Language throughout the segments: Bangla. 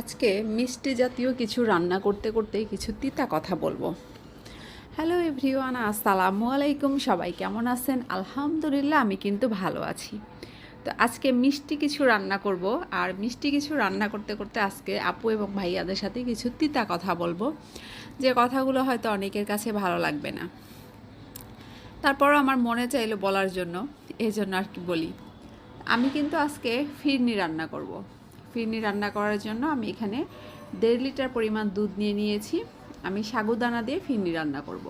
আজকে মিষ্টি জাতীয় কিছু রান্না করতে করতে কিছু তিতা কথা বলব। হ্যালো এভরিওয়ান আসসালামু আলাইকুম, সবাই কেমন আছেন? আলহামদুলিল্লাহ, আমি কিন্তু ভালো আছি। তো আজকে মিষ্টি কিছু রান্না করব, আর মিষ্টি কিছু রান্না করতে করতে আজকে আপু এবং ভাইয়াদের সাথে কিছু তিতা কথা বলব। যে কথাগুলো হয়তো অনেকের কাছে ভালো লাগবে না। তারপরও আমার মনে চাইলো বলার জন্য এই জন্য আর কি বলি। আমি কিন্তু আজকে ফিরনি রান্না করব। ফিরনি রান্না করার জন্য আমি এখানে দেড় লিটার পরিমাণ দুধ নিয়ে নিয়েছি। আমি সাগুদানা দিয়ে ফিরনি রান্না করব।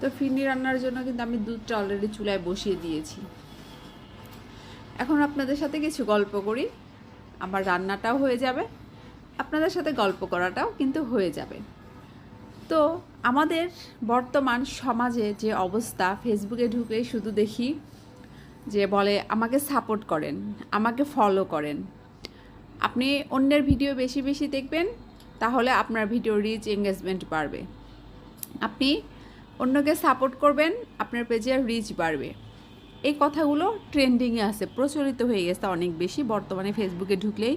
তো ফিরনি রান্নার জন্য কিন্তু আমি দুধটা অলরেডি চুলায় বসিয়ে দিয়েছি। এখন আপনাদের সাথে কিছু গল্প করি। আমার রান্নাটাও হয়ে যাবে, আপনাদের সাথে গল্প করাটাও কিন্তু হয়ে যাবে। তো আমাদের বর্তমান সমাজে যে অবস্থা ফেসবুকে ঢুকলেই শুধু দেখি যে বলে, আমাকে সাপোর্ট করেন, আমাকে ফলো করেন। আপনি অন্যের ভিডিও বেশি বেশি দেখবেন, তাহলে আপনার ভিডিও রিচ এঙ্গেজমেন্ট বাড়বে। আপনি অন্যকে সাপোর্ট করবেন, আপনার পেজে রিচ বাড়বে। এই কথাগুলো ট্রেন্ডিংয়ে আছে, প্রচলিত হয়ে গেছে অনেক বেশি, বর্তমানে ফেসবুকে ঢুকলেই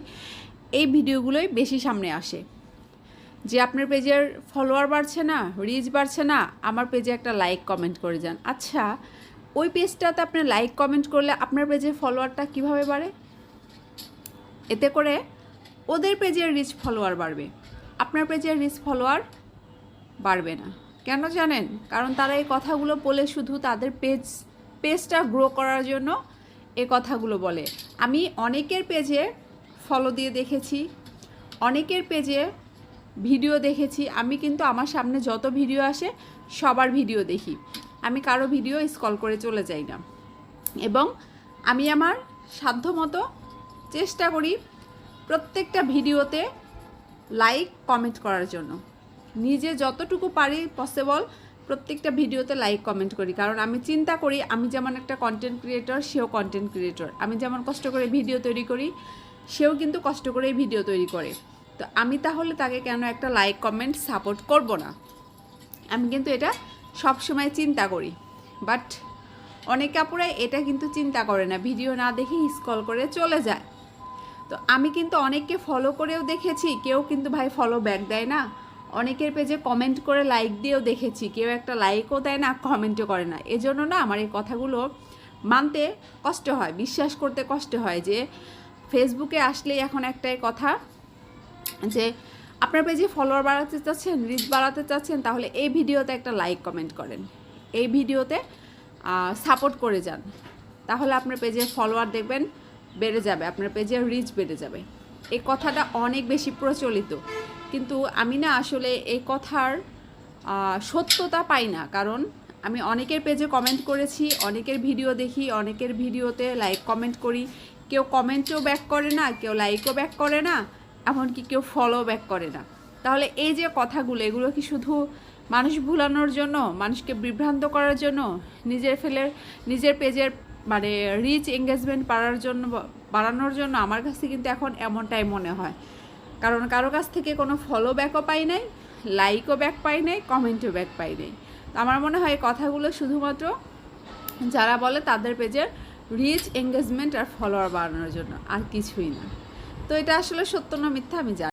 এই ভিডিওগুলোই বেশি সামনে আসে। যে আপনার পেজের ফলোয়ার বাড়ছে না রিচ বাড়ছে না, আমার পেজে একটা লাইক কমেন্ট করে যান। আচ্ছা ওই পেজটাতে আপনি লাইক কমেন্ট করলে আপনার পেজের ফলোয়ারটা কীভাবে বাড়ে? এতে করে ওদের পেজের রিচ ফলোয়ার বাড়বে। আপনার পেজের রিচ ফলোয়ার বাড়বে না। কেন জানেন? কারণ তারা এই কথাগুলো বলে শুধু তাদের পেজ পেজটা গ্রো করার জন্য এ কথাগুলো বলে। আমি অনেকের পেজে ফলো দিয়ে দেখেছি, অনেকের পেজে ভিডিও দেখেছি। আমি কিন্তু আমার সামনে যত ভিডিও আসে, সবার ভিডিও দেখি। আমি কারও ভিডিও স্কল করে চলে যাই না। এবং আমি আমার সাধ্যমতো চেষ্টা করি প্রত্যেকটা ভিডিওতে লাইক, কমেন্ট করার জন্য। নিজে যতটুকু পারি পসিবল প্রত্যেকটা ভিডিওতে লাইক, কমেন্ট করি। কারণ আমি চিন্তা করি, আমি যেমন একটা কন্টেন্ট ক্রিয়েটর সেও কন্টেন্ট ক্রিয়েটর আমি যেমন কষ্ট করে ভিডিও তৈরি করি, সেও কিন্তু কষ্ট করেই ভিডিও তৈরি করে। তো আমি তাহলে তাকে কেন একটা লাইক, কমেন্ট সাপোর্ট করব না? আমি কিন্তু এটা সব সময় চিন্তা করি। বাট অনেক আপুরাই এটা কিন্তু চিন্তা করে না। ভিডিও না দেখে স্কল করে চলে যায়। তো আমি কিন্তু অনেককে ফলো করেও দেখেছি, কেউ কিন্তু ভাই ফলো ব্যাক দেয় না। অনেকের পেজে কমেন্ট করে লাইক দিয়েও দেখেছি, কেউ একটা লাইকও দেয় না কমেন্টও করে না। এজন্য না আমার এই কথাগুলো মানতে কষ্ট হয়, বিশ্বাস করতে কষ্ট হয় যে ফেসবুকে আসলেই এখন একটাই কথা যে আপনার পেজে ফলোয়ার বাড়াতে চাচ্ছেন রিচ বাড়াতে চাচ্ছেন, তাহলে এই ভিডিওতে একটা লাইক কমেন্ট করেন। এই ভিডিওতে সাপোর্ট করে যান। তাহলে আপনার পেজের ফলোয়ার দেখবেন বেড়ে যাবে, আপনার পেজের রিচ বেড়ে যাবে। এই কথাটা অনেক বেশি প্রচলিত। কিন্তু আমি না আসলে এই কথার সত্যতা পাই না। কারণ আমি অনেকের পেজে কমেন্ট করেছি, অনেকের ভিডিও দেখি, অনেকের ভিডিওতে লাইক কমেন্ট করি। কেউ কমেন্টও ব্যাক করে না, কেউ লাইকও ব্যাক করে না, এমনকি কেউ ফলো ব্যাক করে না। তাহলে এই যে কথাগুলো, এগুলো কি শুধু মানুষ ভুলানোর জন্য, মানুষকে বিভ্রান্ত করার জন্য, নিজের ফেলের নিজের পেজের মানে রিচ এঙ্গেজমেন্ট বাড়ার জন্য বাড়ানোর জন্য আমার কাছে কিন্তু এখন এমনটাই মনে হয়। কারণ কারও কাছ থেকে কোনো ফলো ব্যাকও পাই নাই লাইকও ব্যাক পাই নাই কমেন্টও ব্যাক পাই নাই। আমার মনে হয় কথাগুলো শুধুমাত্র যারা বলে তাদের পেজের রিচ এঙ্গেজমেন্ট আর ফলোয়ার বাড়ানোর জন্য, আর কিছুই না। তো এটা আসলে সত্য না মিথ্যা আমি জানি।